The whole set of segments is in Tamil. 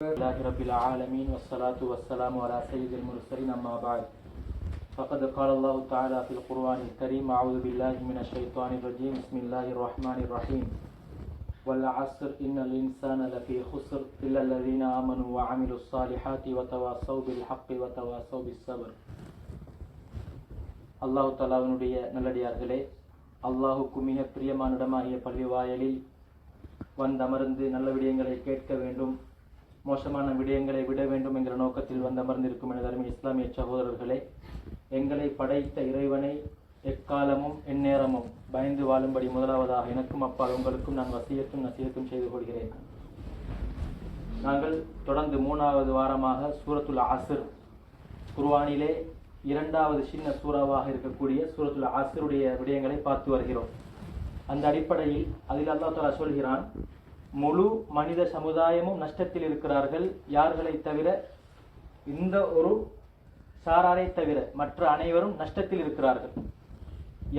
لله رب العالمين والصلاة والسلام على سيد المرسلين أما بعد فقد قال الله تعالى في القرآن الكريم أعوذ بالله من الشيطان الرجيم بسم الله الرحمن الرحيم والعصر إن الإنسان لفي خسر إلا الذين آمنوا وعملوا الصالحات وتواصوا بالحق وتواصوا بالصبر அல்லாஹு தாலாவினுடைய நல்லடியார்களே அல்லாஹுக்கு மிக பிரியமான இடமாகிய பள்ளி வாயலில் வந்தமர்ந்து நல்ல விடயங்களை கேட்க வேண்டும் மோசமான விடயங்களை விட வேண்டும் என்கிற நோக்கத்தில் வந்தமர்ந்திருக்கும் எனது அருமை இஸ்லாமிய சகோதரர்களே எங்களை படைத்த இறைவனை எக்காலமும் எந்நேரமும் பயந்து வாழும்படி முதலாவதாக எனக்கும் அப்பால் உங்களுக்கும் நான் வசியத்தும் நசியத்தும் செய்து கொள்கிறேன். நாங்கள் தொடர்ந்து மூணாவது வாரமாக சூரத்துல் ஆசிர் குர்வானிலே இரண்டாவது சின்ன சூறாவாக இருக்கக்கூடிய சூரத்துல் ஆசிருடைய விடயங்களை பார்த்து வருகிறோம். அந்த அடிப்படையில் அதில் அல்லா தலா சொல்கிறான் முழு மனித சமுதாயமும் நஷ்டத்தில் இருக்கிறார்கள். யார்களை தவிர இந்த ஒரு சாராரை தவிர மற்ற அனைவரும் நஷ்டத்தில் இருக்கிறார்கள்.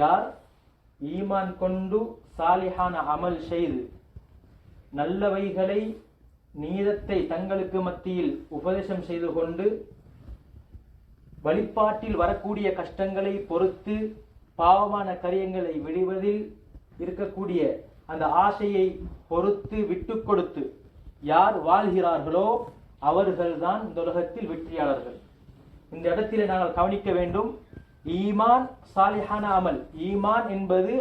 யார் ஈமான் கொண்டு சாலிஹான அமல் செய்து நல்லவைகளை நீதத்தை தங்களுக்கு மத்தியில் உபதேசம் செய்து கொண்டு வழிபாட்டில் வரக்கூடிய கஷ்டங்களை பொறுத்து பாவமான கரியங்களை விடுவதில் இருக்கக்கூடிய அந்த ஆசையை பொறுத்து விட்டு கொடுத்து யார் வாழ்கிறார்களோ அவர்கள்தான் இந்த உலகத்தில் வெற்றியாளர்கள். இந்த இடத்திலே நாங்கள் கவனிக்க வேண்டும் ஈமான் சாலிஹான அமல். ஈமான் என்பது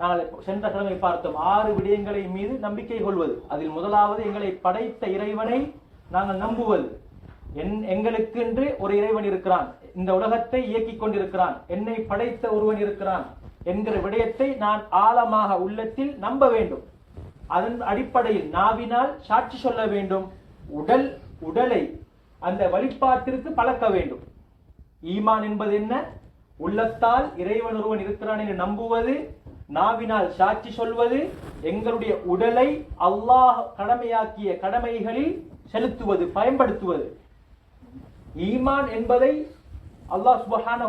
நாங்கள் சென்ற கிழமை பார்த்தோம் ஆறு விடயங்களை மீது நம்பிக்கை கொள்வது. அதில் முதலாவது எங்களை படைத்த இறைவனை நாங்கள் நம்புவது. என் எங்களுக்கென்று ஒரு இறைவன் இருக்கிறான் இந்த உலகத்தை இயக்கிக் கொண்டிருக்கிறான் என்னை படைத்த ஒருவன் இருக்கிறான். என்கிற விடயத்தை நான் ஆழமாக உள்ளத்தில் நம்ப வேண்டும். அதன் அடிப்படையில் நாவினால் சாட்சி சொல்ல வேண்டும். உடல் உடலை அந்த வழிபாட்டிற்கு பழக்க வேண்டும். ஈமான் என்பது என்ன? உள்ளத்தால் இறைவன் ஒருவன் இருக்கிறான் என்று நம்புவது நாவினால் சாட்சி சொல்வது எங்களுடைய உடலை அல்லாஹ் கடமையாக்கிய கடமைகளில் செலுத்துவது பயன்படுத்துவது. ஈமான் என்பதை அல்லாஹ் சுபஹான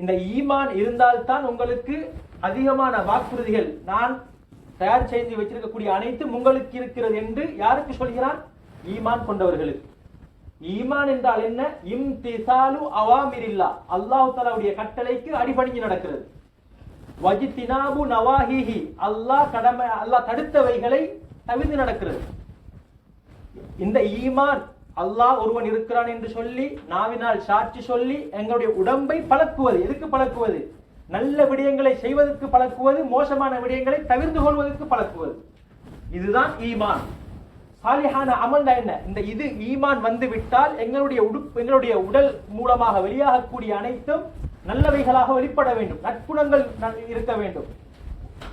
இந்த ஈமான் இருந்தால்தான் உங்களுக்கு அதிகமான வாக்குறுதிகள். நான் தயார் செய்து வச்சிருக்கக்கூடிய அனைத்தும் உங்களுக்கு இருக்கிறது என்று யாருக்கு சொல்கிறான் ஈமான் கொண்டவர்களுக்கு. ஈமான் என்றால் என்ன? இம்திசாலு அவாமிரில்லா. அல்லாஹ் தலாவுடைய கட்டளைக்கு அடிபணிஞ்சு நடக்கிறது. வஜித்தினாபு நவாஹிஹி. அல்லாஹ் கடமை அல்லாஹ் தடுத்தவைகளை தவிர்த்து நடக்கிறது. இந்த ஈமான் அல்லாஹ் ஒருவன் இருக்கிறான் என்று சொல்லி நாவினால் சாட்சி சொல்லி எங்களுடைய உடம்பை பழக்குவது. எதுக்கு பழக்குவது? நல்ல விடயங்களை செய்வதற்கு பழக்குவது மோசமான விடயங்களை தவிர்த்து கொள்வதற்கு பழக்குவது. இதுதான் ஈமான். சாலிஹான அமல் என்ன? இந்த இது ஈமான் வந்து விட்டால் எங்களுடைய உடுப்பு எங்களுடைய உடல் மூலமாக வெளியாகக்கூடிய அனைத்தும் நல்லவைகளாக வெளிப்பட வேண்டும். நற்குணங்கள் ந- இருக்க வேண்டும்.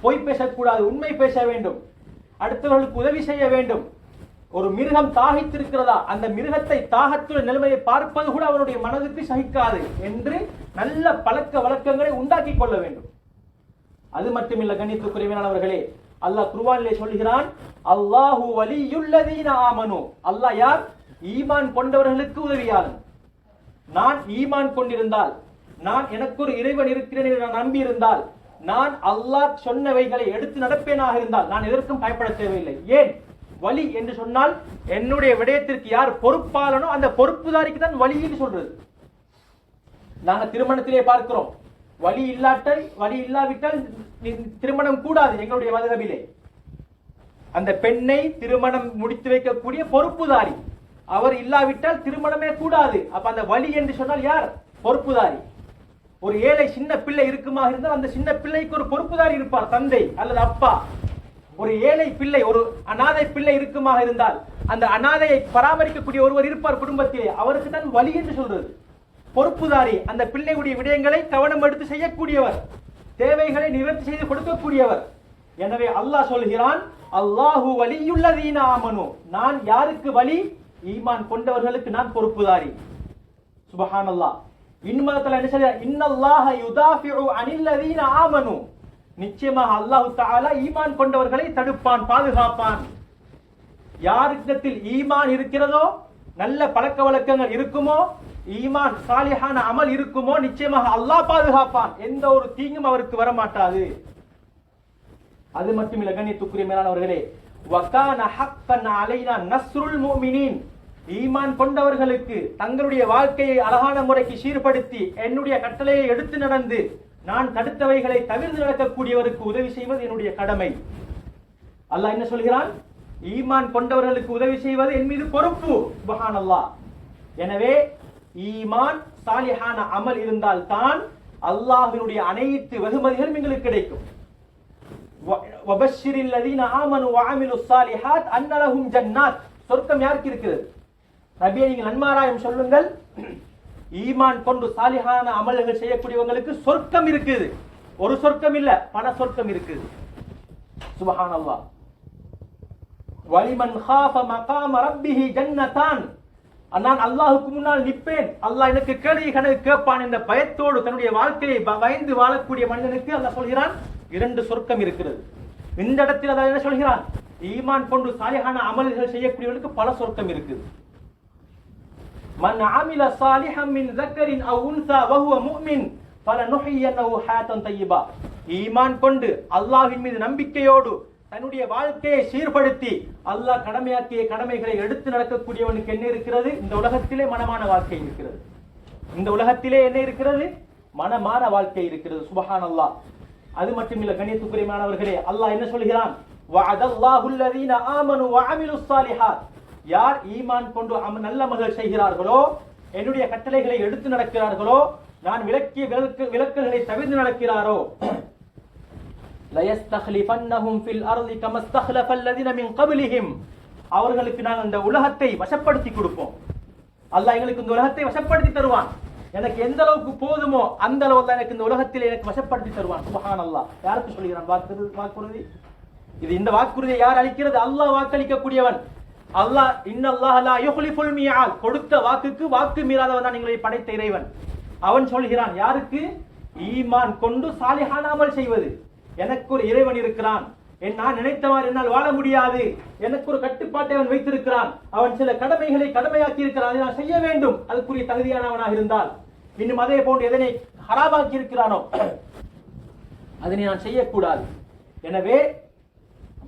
பொய் பேசக்கூடாது உண்மை பேச வேண்டும். அடுத்தவர்களுக்கு உதவி செய்ய வேண்டும். ஒரு மிருகம் தாகித்திருக்கிறதா? அந்த மிருகத்தை தாகத்துள்ள நிலைமையை பார்ப்பது கூட அவனுடைய மனதுக்கு சகிக்காது என்று நல்ல பழக்க வழக்கங்களை உண்டாக்கி கொள்ள வேண்டும். அது மட்டுமில்ல கண்ணியத்துக்குரியவர்களே அல்லாஹ் குருவானிலே சொல்கிறான் அல்லாஹு வலியுள்ளதீன ஆமனு. அல்லாஹ் யார்? ஈமான் கொண்டவர்களுக்கு உதவியாளன். நான் ஈமான் கொண்டிருந்தால் நான் எனக்கு ஒரு இறைவன் இருக்கிறேன் என்று நான் நம்பி இருந்தால் நான் அல்லாஹ் சொன்னவைகளை எடுத்து நடப்பேனாக இருந்தால் நான் எதற்கும் பயப்பட தேவையில்லை. ஏன்? வலி என்று சொன்னால் என்னுடைய விடயத்திற்கு யார் பொறுப்பாளனோ அந்த பொறுப்புதாரிக்கு தான் வலி என்று சொல்றது. நாங்க திருமணத்திலே பார்க்கிறோம். வழி இல்லாட்டல் வழி இல்லாவிட்டால் திருமணம் கூடாது எங்களுடைய மதுகபிலே. அந்த பெண்ணை திருமணம் முடித்து வைக்கக்கூடிய பொறுப்புதாரி. அவர் இல்லாவிட்டால் திருமணமே கூடாது. அப்ப அந்த வழி என்று சொன்னால் யார்? பொறுப்புதாரி. ஒரு ஏழை சின்ன பிள்ளை இருக்குமாக இருந்தால் அந்த சின்ன பிள்ளைக்கு ஒரு பொறுப்புதாரி இருப்பார் தந்தை அல்லது அப்பா. ஒரு ஏழை பிள்ளை ஒரு அனாதை பிள்ளை இருக்குமாக இருந்தால் அந்த அனாதையை பராமரிக்கக்கூடிய ஒருவர் இருப்பார் குடும்பத்திலே. அவருக்கு தான் வழி என்று சொல்றது. பொறுப்புதாரி அந்த பிள்ளையுடைய விடயங்களை கவனம் எடுத்து செய்யக்கூடியவர். தேவைகளை நிவர்த்தி செய்து கொடுக்கக்கூடியவர். எனவே அல்லாஹ் சொல்கிறான் அல்லாஹு வலியுள்ளதீன ஆமனு. நான் யாருக்கு வழி ஈமான் கொண்டவர்களுக்கு நான் பொறுப்புதாரி. சுபஹான் அல்லாஹ் இன்மதத்துல என்ன சொல்ல இன்னல்லாஹ யுதாஃபிஉ அனில்லதீன ஆமனு. நிச்சயமாக அல்லாஹு தாலா ஈமான் கொண்டவர்களை தடுப்பான் பாதுகாப்பான். யாரிடத்தில் ஈமான் இருக்கிறதோ நல்ல பழக்க வழக்கங்கள் இருக்குமோ ஈமான் சாலிஹான அமல் இருக்குமோ நிச்சயமாக அல்லாஹ் பாதுகாப்பான். எந்த ஒரு தீங்கும் அவருக்கு வரமாட்டாது. அது மட்டுமில்ல கண்ணியத்துக்குரிய மேலானவர்களே. வக்கான ஹக்கன் அலைனா நஸ்ருல் மோமினின் ஈமான் கொண்டவர்களுக்கு தங்களுடைய வாழ்க்கையை அழகான முறைக்கு சீர்படுத்தி என்னுடைய கட்டளையை எடுத்து நடந்து நான் தடுத்தவைகளை தவிர்த்து நடக்கக்கூடியவருக்கு உதவி செய்வது என்னுடைய கடமை அல்லாஹ் என்ன சொல்கிறான் ஈமான் கொண்டவர்களுக்கு உதவி செய்வது என் மீது பொறுப்பு சுபஹானல்லாஹ் எனவே ஈமான் சாலிஹான அமல் இருந்தால் தான் அல்லாஹ்வினுடைய அனைத்து வெகுமதிகளும் எங்களுக்கு கிடைக்கும் وَبَشِّرِ الَّذِينَ آمَنُوا وَعَمِلُوا الصَّالِحَاتِ أَنَّ لَهُمْ جَنَّاتٍ சொர்க்கம் யாருக்கு இருக்கிறது நபியை நீங்கள் நன்மாராயம் சொல்லுங்கள் ஈமான் கொண்டு சாலிகான அமல்கள் செய்யக்கூடியவங்களுக்கு சொர்க்கம் இருக்குது. ஒரு சொர்க்கம் இல்ல பல சொர்க்கம் இருக்குது. சுபஹானல்லாஹ். வலிமன் ஹாஃப மகாம ரப்பிஹி ஜன்னதான் நான் அல்லாஹுக்கு முன்னால் நிற்பேன். அல்லாஹ் எனக்கு கேள்வி கணக்கு கேட்பான் என்ற பயத்தோடு தன்னுடைய வாழ்க்கையை பயந்து வாழக்கூடிய மனிதனுக்கு அல்லாஹ் சொல்கிறான் இரண்டு சொர்க்கம் இருக்கிறது. இந்த இடத்தில் அல்லாஹ் என்ன சொல்கிறான்? ஈமான் கொண்டு சாலிகான அமல்கள் செய்யக்கூடியவர்களுக்கு பல சொர்க்கம் இருக்குது. மன் ஆமில சாலிஹம் மின் ஜக்கரின் அவ் உன்சா வஹுவ முஃமின் பலனுஹியன்னஹு ஹாயத்தன் தய்யிபா ஈமான் கொண்டு அல்லாஹ்வின் மீது நம்பிக்கையோடு தன்னுடைய வாழ்க்கையை சீர்படுத்தி அல்லாஹ் கடமையாக்கிய கடமைகளை எடுத்து நடக்கக்கூடியவனுக்கு என்ன இருக்கிறது? இந்த உலகத்திலே மனமான வாழ்க்கை இருக்கிறது. இந்த உலகத்திலே என்ன இருக்கிறது? மனமான வாழ்க்கை இருக்கிறது. சுபஹான் அல்லாஹ் அது மட்டுமில்ல கணியத்துக்குரியமானவர்களே அல்லாஹ் என்ன சொல்கிறான்? யார் ஈமான் கொண்டு நல்ல அமல்கள் செய்கிறார்களோ என்னுடைய கட்டளைகளை எடுத்து நடக்கிறார்களோ நான் விளக்கிய விளக்கு விலக்குகளை தவிர்த்து நடக்கிறாரோ? லயஸ்தக்லிஃபன்னஹும் ஃபில் அர்லி கமா மின் கபிலிஹிம். அவர்களுக்கு நாங்கள் இந்த உலகத்தை வசப்படுத்தி கொடுப்போம். அல்லாஹ் எங்களுக்கு இந்த உலகத்தை வசப்படுத்தி தருவான். எனக்கு எந்த அளவுக்கு போதுமோ அந்த அளவு தான் எனக்கு இந்த உலகத்தில் எனக்கு வசப்படுத்தி தருவான். சுபஹான் அல்லாஹ் யாருக்கு சொல்கிறான் வாக்குறுதி வாக்குறுதி? இது இந்த வாக்குறுதியை யார் அளிக்கிறது? அல்லாஹ் வாக்களிக்கக்கூடியவன். அல்லாஹ் இன்னல்லாஹ் லா யுஹ்லிஃபுல் மியால். கொடுத்த வாக்குக்கு வாக்கு மீறாதவன் தான் எங்களை படைத்த இறைவன். அவன் சொல்கிறான் யாருக்கு? ஈமான் கொண்டு சாலிஹான அமல் செய்வது. எனக்கு ஒரு இறைவன் இருக்கிறான். என் நான் நினைத்தவாறு என்னால் வாழ முடியாது. எனக்கு ஒரு கட்டுப்பாட்டை அவன் வைத்திருக்கிறான். அவன் சில கடமைகளை கடமையாக்கி இருக்கிறான் அதை நான் செய்ய வேண்டும். அதுக்குரிய தகுதியானவனாக இருந்தால். இன்னும் அதே போன்று எதனை ஹராபாக்கி இருக்கிறானோ அதனை நான் செய்யக்கூடாது. எனவே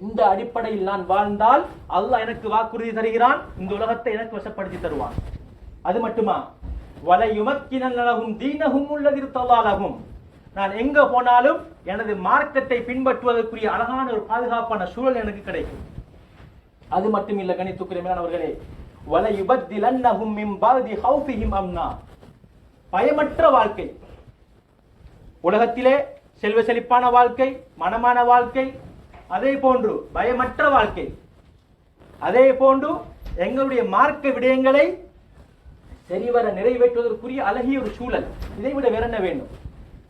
இந்த அடிப்படையில் நான் வாழ்ந்தால் அல்லாஹ் எனக்கு வாக்குறுதி தருகிறான். இந்த உலகத்தை எனக்கு வசப்படுத்தி தருவான். அது மட்டுமா? வலையுமக்கினலகும் தீனகும் உள்ளதிருத்தலாலகும் நான் எங்க போனாலும் எனது மார்க்கத்தை பின்பற்றுவதற்குரிய அழகான ஒரு பாதுகாப்பான சூழல் எனக்கு கிடைக்கும். அது மட்டும் இல்லை கணித்துக்குரியவர்களே வலையுபத்திலன்னஹும் மின் பாதி ஹௌஃபிஹிம் அம்னா. பயமற்ற வாழ்க்கை. உலகத்திலே செல்வ செழிப்பான வாழ்க்கை மனமான வாழ்க்கை அதே போன்று பயமற்ற வாழ்க்கை. அதே போன்று எங்களுடைய மார்க்க விடயங்களை சரிவர நிறைவேற்றுவதற்குரிய அழகிய ஒரு சூழல். இதை விட வேற என்ன வேண்டும்?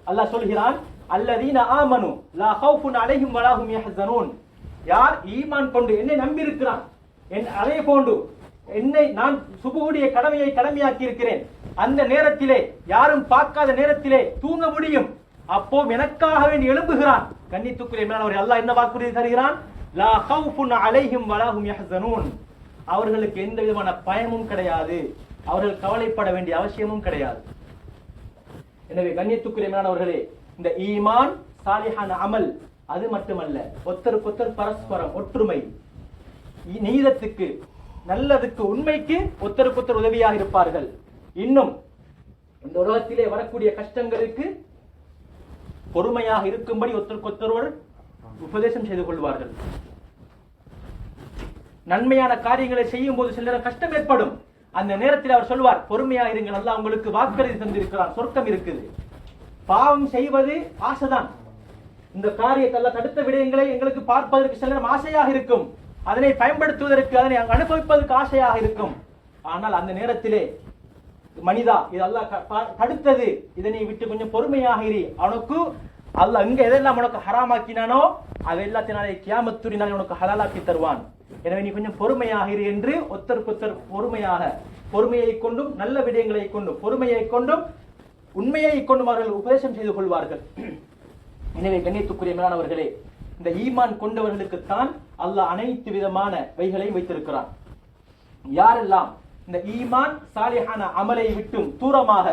அல்லாஹ் சொல்கிறான் அல்லதீன ஆமனு லா ஹவுஃபுன் அலைஹிம் வலாஹும் யஹ்சனூன். யார் ஈமான் கொண்டு என்னை நம்பியிருக்கிறான்? என் அதே போன்று என்னை நான் சுபுடைய கடமையை கடமையாக்கி இருக்கிறேன் அந்த நேரத்திலே யாரும் பார்க்காத நேரத்திலே தூங்க முடியும். அப்போ எனக்காக வேண்டி எழும்புகிறான். கன்னித்துக்குரிய மேலானவர் அல்லாஹ் என்ன வாக்குறுதி தருகிறான்? லா ஹவுஃபுன் அலைஹிம் வலாஹும் யஹ்சனூன். அவர்களுக்கு எந்த விதமான பயமும் கிடையாது. அவர்கள் கவலைப்பட வேண்டிய அவசியமும் கிடையாது. எனவே கண்ணியத்துக்குரிய மேலானவர்களே இந்த ஈமான் சாலிஹான அமல் அது மட்டுமல்ல ஒத்தருக்கொத்தர் பரஸ்பரம் ஒற்றுமை. இ- நீதத்துக்கு நல்லதுக்கு உண்மைக்கு ஒத்தருக்கொத்தர் உதவியாக இருப்பார்கள். இன்னும் இந்த உலகத்திலே வரக்கூடிய கஷ்டங்களுக்கு பொறுமையாக இருக்கும்படி ஒருத்தருக்கொத்தரோடு உபதேசம் செய்து கொள்வார்கள். நன்மையான காரியங்களை செய்யும் போது சில கஷ்டம் ஏற்படும். அந்த நேரத்தில் அவர் சொல்வார் பொறுமையா இருங்கள் அல்ல உங்களுக்கு வாக்குறுதி தந்திருக்கிறார் சொர்க்கம் இருக்குது. பாவம் செய்வது ஆசைதான். இந்த காரியத்தை எல்லாம் தடுத்த விடயங்களை எங்களுக்கு பார்ப்பதற்கு சில நேரம் ஆசையாக இருக்கும். அதனை பயன்படுத்துவதற்கு அதனை அனுபவிப்பதற்கு ஆசையாக இருக்கும். ஆனால் அந்த நேரத்திலே மனிதா இது அல்லாஹ் க- பா- தடுத்தது. இதனை விட்டு கொஞ்சம் பொறுமையாக இரு அவனுக்கு அல்ல அங்க எதெல்லாம் உனக்கு ஹராமாக்கினானோ அது எல்லாத்தினாலே நாளை கியாமத்துரி உனக்கு ஹலாலாக்கி தருவான். எனவே நீ கொஞ்சம் பொறுமையாக இரு என்று ஒத்தருக்கொத்தர் பொறுமையாக பொறுமையை கொண்டும் நல்ல விடயங்களை கொண்டும் பொறுமையை கொண்டும் உண்மையை கொண்டும் அவர்கள் உபதேசம் செய்து கொள்வார்கள். எனவே கண்ணியத்துக்குரிய மேலானவர்களே இந்த ஈமான் கொண்டவர்களுக்குத்தான் அல்லாஹ் அனைத்து விதமான வைகளையும் வைத்திருக்கிறான். யாரெல்லாம் இந்த ஈமான் சாலிஹான அமலை விட்டும் தூரமாக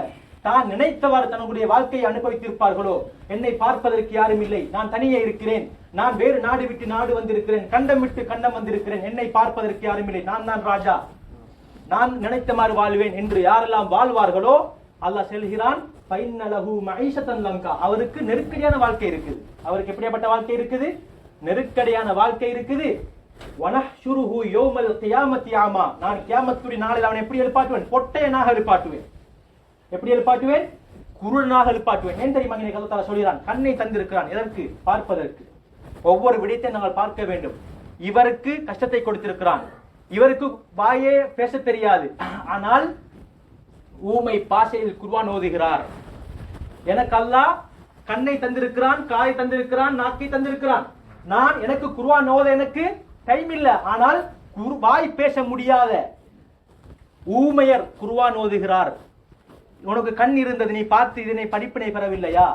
தான் நினைத்தவாறு தன்னுடைய வாழ்க்கையை அனுபவித்திருப்பார்களோ? என்னை பார்ப்பதற்கு யாரும் இல்லை. நான் தனியே இருக்கிறேன். நான் வேறு நாடு விட்டு நாடு வந்திருக்கிறேன். கண்டம் விட்டு கண்டம் வந்திருக்கிறேன். என்னை பார்ப்பதற்கு யாரும் இல்லை. நான் தான் ராஜா. நான் நினைத்தமாறு வாழ்வேன் என்று யாரெல்லாம் வாழ்வார்களோ? அல்லாஹ் செல்கிறான் பைன்னலஹு மஐஷத்தன் லங்கா. அவருக்கு நெருக்கடியான வாழ்க்கை இருக்குது. அவருக்கு எப்படியாப்பட்ட வாழ்க்கை இருக்குது? நெருக்கடியான வாழ்க்கை இருக்குது. வனஹ்ஷுருஹு யௌமல் கியாமத்தி ஆமா. நான் கியாமத்துடைய நாளில் அவனை எப்படி எழுப்பாட்டுவேன்? பொட்டையனாக எழுப்பாட்டுவேன். எப்படி எழுப்பாட்டுவேன்? குருடனாக எழுப்பாட்டுவேன். ஏன் தெரியுமா? இன்னைக்கு அல்லாஹ் சொல்கிறான். கண்ணை தந்திருக்கிறான். எதற்கு? பார்ப்பதற்கு. ஒவ்வொரு விடயத்தை நாங்கள் பார்க்க வேண்டும். இவருக்கு கஷ்டத்தை கொடுத்திருக்கிறான். இவருக்கு வாயே பேச தெரியாது. ஆனால் ஊமை பாசையில் குர்ஆன் ஓதுகிறார். எனக்கு அல்லாஹ் கண்ணை தந்திருக்கிறான் காலை தந்திருக்கிறான் நாக்கை தந்திருக்கிறான். நான் எனக்கு குருவான் ஓத எனக்கு டைம் இல்ல. ஆனால் குரு வாய் பேச முடியாத ஊமையர் குருவான் ஓதுகிறார். உனக்கு கண் இருந்தது நீ பார்த்து இதனை படிப்பினை பெறவில்லையா?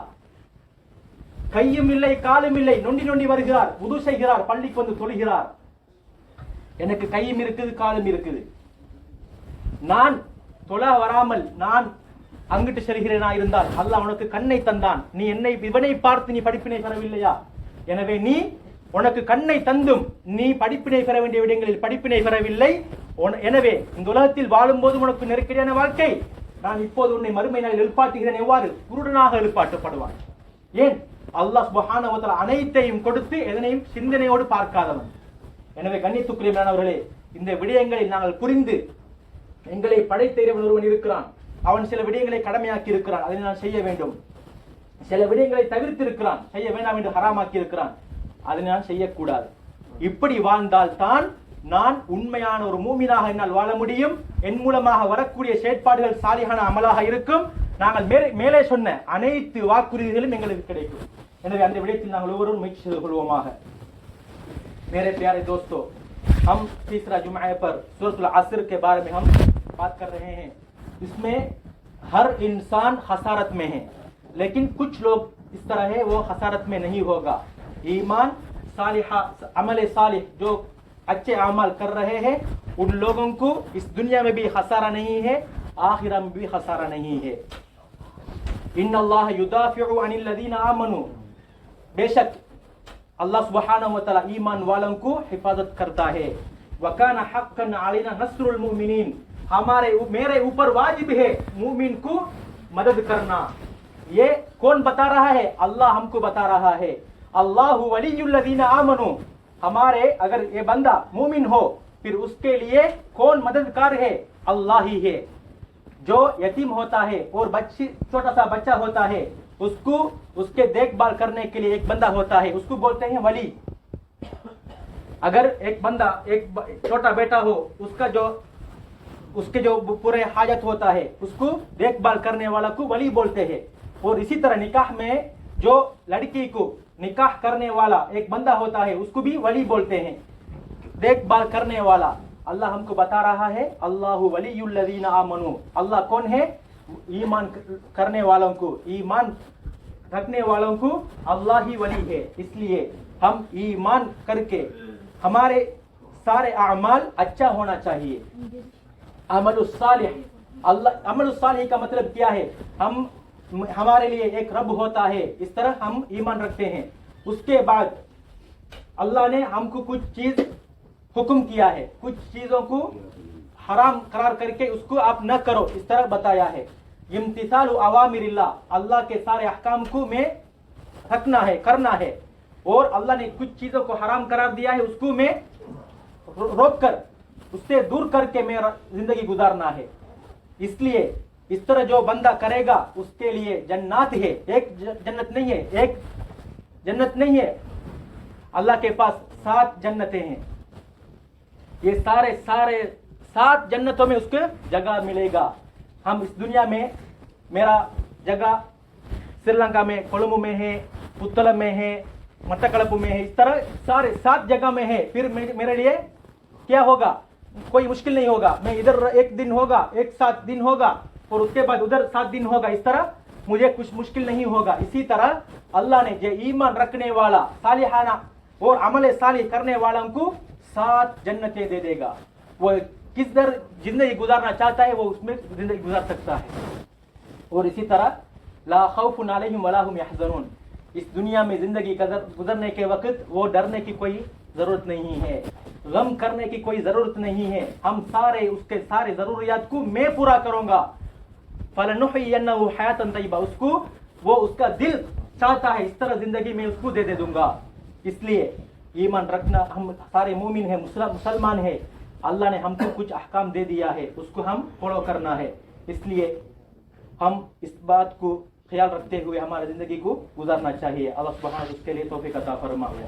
கையும் இல்லை காலும் இல்லை. நொண்டி நொண்டி வருகிறார். உது செய்கிறார். பள்ளிக்கு வந்து தொழுகிறார். எனக்கு கையும் இருக்குது காலும் இருக்குது. நான் தொழ வராமல் நான் அங்கிட்டு செல்கிறேனா இருந்தால் அல்லாஹ் உனக்கு கண்ணை தந்தான். நீ என்னை இவனை பார்த்து நீ படிப்பினை பெறவில்லையா? எனவே நீ உனக்கு கண்ணை தந்தும் நீ படிப்பினை பெற வேண்டிய விடயங்களில் படிப்பினை பெறவில்லை. எனவே இந்த உலகத்தில் வாழும்போது உனக்கு நெருக்கடியான வாழ்க்கை. நான் இப்போது உன்னை மறுமை நாளில் எழுப்பாட்டுகிறேன் எவ்வாறு? குருடனாக எழுப்பாட்டப்படுவான் ஏன்? அல்லாஹ் சுபஹானவத்தில் அனைத்தையும் கொடுத்து எதனையும் சிந்தனையோடு பார்க்காதவன். எனவே கண்ணித்துக்குரியவர்களே இந்த விடயங்களை நாங்கள் புரிந்து எங்களை படைத்த இறைவன் ஒருவன் இருக்கிறான். அவன் சில விடயங்களை கடமையாக்கி இருக்கிறான். அதை நான் செய்ய வேண்டும். சில விடயங்களை தவிர்த்து இருக்கிறான். செய்ய வேண்டாம் என்று ஹராமாக்கி இருக்கிறான். அதை நான் செய்யக்கூடாது. இப்படி வாழ்ந்தால் தான் நான் உண்மையான ஒரு மூமினாக என்னால் வாழ முடியும். என் மூலமாக வரக்கூடிய செயற்பாடுகள் சாலிகான அமலாக இருக்கும். நாங்கள் மேலே மேலே சொன்ன அனைத்து வாக்குறுதிகளும் எங்களுக்கு கிடைக்கும். எனவே அந்த விடயத்தில் நாங்கள் ஒவ்வொருவரும் முயற்சி செய்து கொள்வோமாக. ایمان، صالحہ، عمل صالح جو اچھے اعمال کر رہے ہیں، ان لوگوں کو اس دنیا میں بھی خسارہ نہیں ہے، آخرہ میں بھی خسارہ نہیں ہے۔ ان اللہ یدافع عن الذین آمنوا۔ بے شک اللہ سبحانہ وتعالی ایمان والوں کو حفاظت کرتا ہے۔ وکان حقا عَلِنَا نصر الْمُؤْمِنِينَ ہمارے میرے اوپر واجب ہے مومن کو مدد کرنا۔ یہ کون بتا رہا ہے؟ اللہ ہم کو بتا رہا ہے۔ اللہ ولی الذین آمنو، ہمارے اگر یہ بندہ مومن ہو، پھر اس کے لیے کون مددگار ہے؟ اللہ ہی ہے۔ جو یتیم ہوتا ہے، اور بچی، چھوٹا سا بچہ ہوتا ہے، اس کو اس کے دیکھ بھال کرنے کے لیے ایک بندہ ہوتا ہے۔ اس کو بولتے ہیں ولی۔ اگر ایک بندہ، ایک چھوٹا بیٹا ہو، اس کا جو، اس کے جو پورے حاجت ہوتا ہے، اس کو دیکھ بھال کرنے والا کو ولی بولتے ہیں۔ اور اسی طرح نکاح میں جو لڑکی کو نکاح کرنے والا ایک بندہ ہوتا ہے، اس کو بھی ولی بولتے ہیں۔ دیکھ بھال کرنے والا۔ اللہ ہم کو بتا رہا ہے، اللہ ولی الذین آمنو۔ اللہ کون ہے؟ ایمان کرنے والوں کو، ایمان رکھنے والوں کو اللہ ہی ولی ہے۔ اس لیے ہم ایمان کر کے ہمارے سارے اعمال اچھا ہونا چاہیے۔ عمل الصالح۔ اللہ، عمل الصالح کا مطلب کیا ہے؟ ہم ہمارے لیے ایک رب ہوتا ہے، اس طرح ہم ایمان رکھتے ہیں۔ اس کے بعد اللہ نے ہم کو کچھ چیز حکم کیا ہے۔ کچھ چیزوں کو حرام قرار کر کے اس کو آپ نہ کرو، اس طرح بتایا ہے۔ امتثال عوامر اللہ اللہ کے سارے احکام کو میں رکھنا ہے، کرنا ہے۔ اور اللہ نے کچھ چیزوں کو حرام قرار دیا ہے، اس کو میں روک کر، اس سے دور کر کے میں زندگی گزارنا ہے۔ اس لیے اس طرح جو بندہ کرے گا، اس کے لیے جنات ہے۔ ایک جنت نہیں ہے، ایک جنت نہیں ہے۔ اللہ کے پاس سات جنتیں ہیں۔ یہ سارے سارے سات جنتوں میں اس کو جگہ ملے گا۔ ہم اس دنیا میں، میرا جگہ سری لنکا میں کولمب میں ہے پتلم میں ہے مٹکڑپ میں ہے، اس طرح سارے سات جگہ میں ہے۔ پھر میرے لیے کیا ہوگا؟ کوئی مشکل نہیں ہوگا۔ میں ادھر ایک دن ہوگا، ایک سات دن ہوگا۔ اور اس کے بعد ادھر سات دن ہوگا، اس طرح مجھے کچھ مشکل نہیں ہوگا۔ اسی طرح اللہ نے جو ایمان رکھنے والا، صالحانہ اور عمل صالح کرنے والوں کو سات جنتیں دے دے گا۔ وہ کس در زندگی گزارنا چاہتا ہے، وہ اس میں زندگی گزار سکتا ہے۔ اور اسی طرح لا خوف علیہم ولا هم يحزنون اس دنیا میں زندگی گزرنے کے وقت وہ ڈرنے کی کوئی ضرورت نہیں ہے۔ غم کرنے کی کوئی ضرورت نہیں ہے۔ ہم سارے اس کے سارے ضروریات کو میں پورا کروں گا۔ فلاں حیاتن طیبہ اس کو وہ اس کا دل چاہتا ہے، اس طرح زندگی میں اس کو دے دے دوں گا۔ اس لیے ایمان رکھنا، ہم سارے مومن ہیں مسلمان ہیں۔ اللہ نے ہم کو کچھ احکام دے دیا ہے، اس کو ہم فالو کرنا ہے۔ اس لیے ہم اس بات کو خیال رکھتے ہوئے ہمارے زندگی کو گزارنا چاہیے۔ اللہ سبحانہ اس کے لیے توفیق عطا فرما ہوا